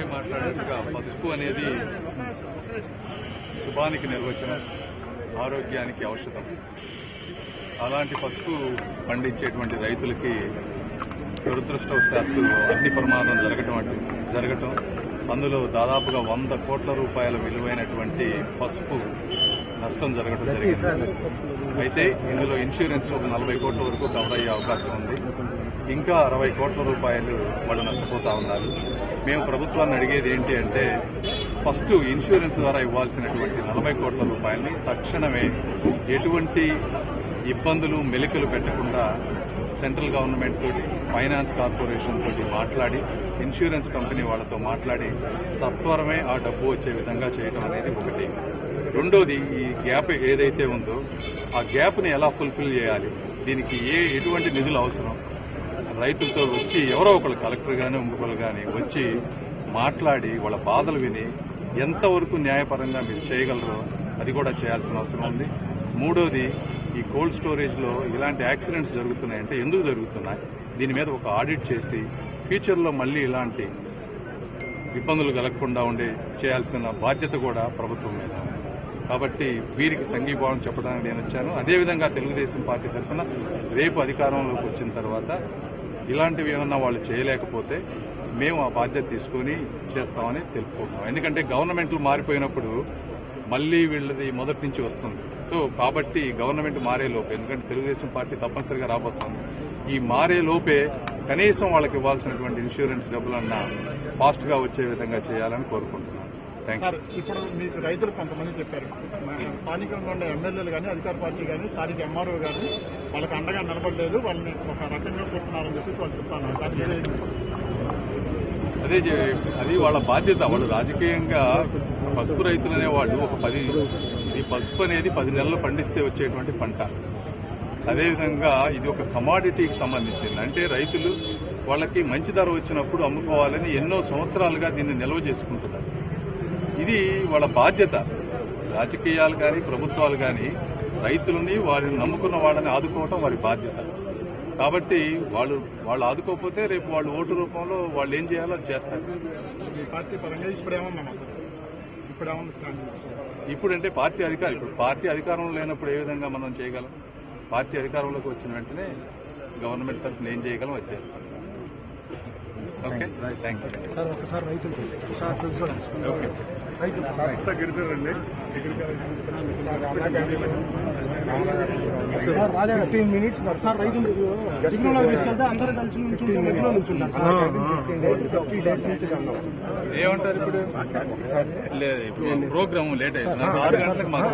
ఏం మాట్లాడినట్టుగా పసుపు అనేది శుభానికి నిర్వచనం ఆరోగ్యానికి ఔషధం. అలాంటి పసుపు పండించేటువంటి రైతులకి దురదృష్టవశాత్తు అగ్ని ప్రమాదం జరగటం అంటే జరగటం. అందులో దాదాపుగా వంద కోట్ల రూపాయల విలువైనటువంటి పసుపు నష్టం జరగడం జరిగింది. అయితే ఇందులో ఇన్సూరెన్స్ ఒక నలభై కోట్ల వరకు కవర్ అయ్యే అవకాశం ఉంది. ఇంకా అరవై కోట్ల రూపాయలు వాళ్ళు నష్టపోతూ ఉన్నారు. మేము ప్రభుత్వాన్ని అడిగేది ఏంటి అంటే ఫస్ట్ ఇన్సూరెన్స్ ద్వారా ఇవ్వాల్సినటువంటి నలభై కోట్ల రూపాయలని తక్షణమే ఎటువంటి ఇబ్బందులు మెలికలు పెట్టకుండా సెంట్రల్ గవర్నమెంట్ తోటి ఫైనాన్స్ కార్పొరేషన్ తోటి మాట్లాడి ఇన్సూరెన్స్ కంపెనీ వాళ్ళతో మాట్లాడి సత్వరమే ఆ డబ్బు వచ్చే విధంగా చేయడం అనేది ఒకటి. రెండోది ఈ గ్యాప్ ఏదైతే ఉందో ఆ గ్యాప్ని ఎలా ఫుల్ఫిల్ చేయాలి? దీనికి ఏ ఎటువంటి నిధులు అవసరం? రైతులతో వచ్చి ఎవరో ఒకళ్ళు కలెక్టర్ కానీ ఇంకొకరు కానీ వచ్చి మాట్లాడి వాళ్ళ బాధలు విని ఎంతవరకు న్యాయపరంగా మీరు చేయగలరో అది కూడా చేయాల్సిన అవసరం ఉంది. మూడోది ఈ కోల్డ్ స్టోరేజ్లో ఇలాంటి యాక్సిడెంట్స్ జరుగుతున్నాయంటే ఎందుకు జరుగుతున్నాయి? దీని మీద ఒక ఆడిట్ చేసి ఫ్యూచర్లో మళ్ళీ ఇలాంటి ఇబ్బందులు కలగకుండా ఉండే చేయాల్సిన బాధ్యత కూడా ప్రభుత్వం మీద ఉంది. కాబట్టి వీరికి సంఘీభావం చెప్పడానికి నేను వచ్చాను. అదేవిధంగా తెలుగుదేశం పార్టీ తరఫున రేపు అధికారంలోకి వచ్చిన తర్వాత ఇలాంటివి ఏమన్నా వాళ్ళు చేయలేకపోతే మేము ఆ బాధ్యత తీసుకొని చేస్తామని తెలుపుకుంటున్నాం. ఎందుకంటే గవర్నమెంట్లు మారిపోయినప్పుడు మళ్ళీ వీళ్ళది మొదటి నుంచి వస్తుంది. సో కాబట్టి గవర్నమెంట్ మారే లోపే ఎందుకంటే తెలుగుదేశం పార్టీ తప్పనిసరిగా రాబోతోంది. ఈ మారే లోపే కనీసం వాళ్ళకి ఇవ్వాల్సినటువంటి ఇన్సూరెన్స్ డబ్బులన్నా ఫాస్ట్గా వచ్చే విధంగా చేయాలని కోరుకుంటున్నాను. సార్ ఇప్పుడు మీకు రైతులు కొంతమంది చెప్పారు. స్థానికంగా ఉన్న ఎమ్మెల్యేలు కానీ అధికార పార్టీ కానీ స్థానిక ఎంఆర్ఓ కానీ వాళ్ళకి అండగా నిలబడలేదు. వాళ్ళని ఒక రకంగా చూస్తున్నారని చెప్పేసి వాళ్ళు చెప్తాను. అదే అది వాళ్ళ బాధ్యత. వాళ్ళు రాజకీయంగా పసుపు రైతులు అనేవాళ్ళు ఒక పది ఇది పసుపు అనేది పది నెలలు పండిస్తే వచ్చేటువంటి పంట. అదేవిధంగా ఇది ఒక కమాడిటీకి సంబంధించింది. అంటే రైతులు వాళ్ళకి మంచి ధర వచ్చినప్పుడు అమ్ముకోవాలని ఎన్నో సంవత్సరాలుగా దీన్ని నిల్వ చేసుకుంటున్నారు. ఇది వాళ్ళ బాధ్యత. రాజకీయాలు కానీ ప్రభుత్వాలు కానీ రైతులని వారిని నమ్ముకున్న వాళ్ళని ఆదుకోవటం వారి బాధ్యత. కాబట్టి వాళ్ళు వాళ్ళు ఆదుకోకపోతే రేపు వాళ్ళు ఓటు రూపంలో వాళ్ళు ఏం చేయాలో చేస్తారు. పార్టీ పరంగా ఇప్పుడంటే పార్టీ అధికారం ఇప్పుడు పార్టీ అధికారంలో లేనప్పుడు ఏ విధంగా మనం చేయగలం? పార్టీ అధికారంలోకి వచ్చిన వెంటనే గవర్నమెంట్ తరఫున ఏం చేయగలం? అది సార్ ఒకసారి రైతులు సార్ ఓకే రైతులు సార్ ఫిఫ్టీన్ మినిట్స్ సార్ రైతులు సిగ్నల్ తీసుకెళ్తే అందరూ కలిసి నుంచి మధ్యలో నుంచుంటారు ఏమంటారు ఇప్పుడు? లేదు ఇప్పుడు ప్రోగ్రామ్ లేట్ అయింది. ఆరు గంటలకు మాకు